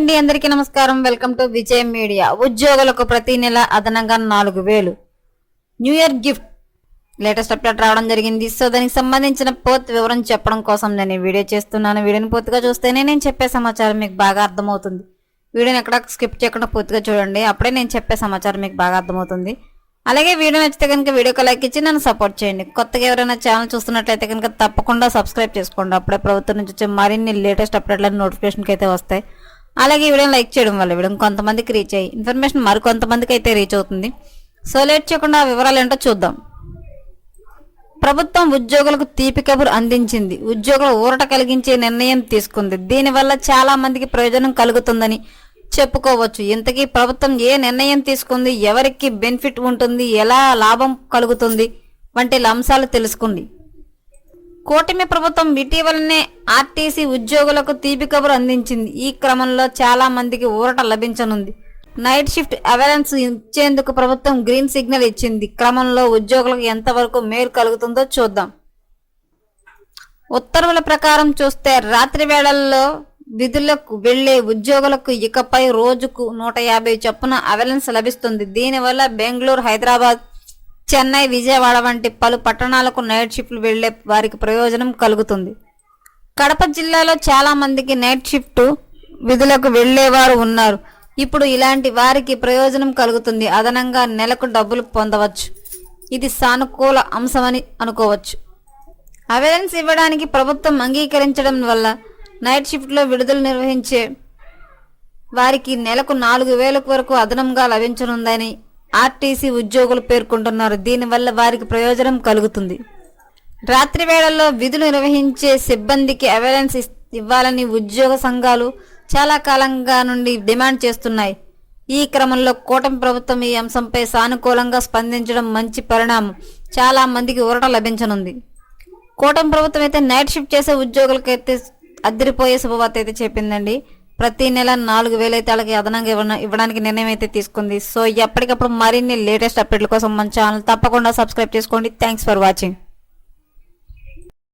అండి అందరికీ నమస్కారం. Welcome to Vijay media. ఉద్యోగులకు ప్రతి నెల అదనంగా నాలుగు వేలు. New year gift latest update రావడం జరిగింది. సో దానికి సంబంధించిన పూర్తి వివరం చెప్పడం కోసం నేను వీడియో చేస్తున్నాను. వీడియోని పూర్తిగా చూస్తేనే నేను చెప్పే సమాచారం మీకు బాగా అర్థమవుతుంది. వీడియోని ఎక్కడ స్కిప్ చేయకుండా పూర్తిగా చూడండి. అప్పుడే నేను చెప్పే సమాచారం మీకు బాగా అర్థమవుతుంది. అలాగే వీడియో నచ్చితే కనుక వీడియోకి లైక్ ఇచ్చి నన్ను సపోర్ట్ చేయండి. కొత్తగా ఎవరైనా ఛానల్ చూస్తున్నట్లయితే కనుక తప్పకుండా సబ్స్క్రైబ్ చేసుకోండి. అప్పుడే ప్రభుత్వం నుంచి వచ్చే మరిన్ని లేటెస్ట్ అప్డేట్లను నోటిఫికేషన్కి అయితే వస్తాయి. అలాగే ఈ వీడియోని లైక్ చేయడం వల్ల వీడియో కొంతమందికి రీచ్ అయ్యి ఇన్ఫర్మేషన్ మరికొంతమందికి అయితే రీచ్ అవుతుంది. సో లేట్ చేయకుండా వివరాలు ఏంటో చూద్దాం. ప్రభుత్వం ఉద్యోగులకు తీపి కబురు అందించింది. ఉద్యోగుల ఊరట కలిగించే నిర్ణయం తీసుకుంది. దీనివల్ల చాలా మందికి ప్రయోజనం కలుగుతుందని చెప్పుకోవచ్చు. ఇంతకీ ప్రభుత్వం ఏ నిర్ణయం తీసుకుంది? ఎవరికి బెనిఫిట్ ఉంటుంది? ఎలా లాభం కలుగుతుంది? వంటి అంశాలు తెలుసుకుంది. కూటమి ప్రభుత్వం ఇటీవలనే ఆర్టీసీ ఉద్యోగులకు తీపి కబురు అందించింది. ఈ క్రమంలో చాలా మందికి ఊరట లభించనుంది. నైట్ షిఫ్ట్ అవేరెన్స్ ఇచ్చేందుకు ప్రభుత్వం గ్రీన్ సిగ్నల్ ఇచ్చింది. క్రమంలో ఉద్యోగులకు ఎంతవరకు మేలు కలుగుతుందో చూద్దాం. ఉత్తర్వుల ప్రకారం చూస్తే రాత్రి వేళల్లో విధులకు వెళ్ళే ఉద్యోగులకు ఇకపై రోజుకు నూట యాభై చొప్పున అవెలెన్స్ లభిస్తుంది. దీనివల్ల బెంగళూరు హైదరాబాద్ చెన్నై విజయవాడ వంటి పలు పట్టణాలకు నైట్ షిఫ్ట్లు వెళ్ళే వారికి ప్రయోజనం కలుగుతుంది. కడప జిల్లాలో చాలా మందికి నైట్ షిఫ్ట్ విధులకు వెళ్ళేవారు ఉన్నారు. ఇప్పుడు ఇలాంటి వారికి ప్రయోజనం కలుగుతుంది. అదనంగా నెలకు డబ్బులు పొందవచ్చు. ఇది సానుకూల అంశమని అనుకోవచ్చు. అవేరెన్స్ ఇవ్వడానికి ప్రభుత్వం అంగీకరించడం వల్ల నైట్ షిఫ్ట్లో విడుదల నిర్వహించే వారికి నెలకు నాలుగు వేలకు వరకు అదనంగా లభించనుందని ఆర్టీసీ ఉద్యోగులు పేర్కొంటున్నారు. దీనివల్ల వారికి ప్రయోజనం కలుగుతుంది. రాత్రి వేళల్లో విధులు నిర్వహించే సిబ్బందికి అవేరెన్స్ ఇస్- ఇవ్వాలని ఉద్యోగ సంఘాలు చాలా కాలంగా నుండి డిమాండ్ చేస్తున్నాయి. ఈ క్రమంలో కూటమి ప్రభుత్వం ఈ అంశంపై సానుకూలంగా స్పందించడం మంచి పరిణామం. చాలా మందికి ఊరట లభించనుంది. కూటమి ప్రభుత్వం అయితే నైట్ షిఫ్ట్ చేసే ఉద్యోగులకైతే అద్దరిపోయే శుభవార్త అయితే చెప్పిందండి. ప్రతి నెల నాలుగు వేలు అయితే వాళ్ళకి అదనంగా ఇవ్వన ఇవ్వడానికి నిర్ణయం అయితే తీసుకుంది. సో ఎప్పటికప్పుడు మరిన్ని లేటెస్ట్ అప్డేట్ల కోసం మన ఛానల్ తప్పకుండా సబ్స్క్రైబ్ చేసుకోండి. Thanks for watching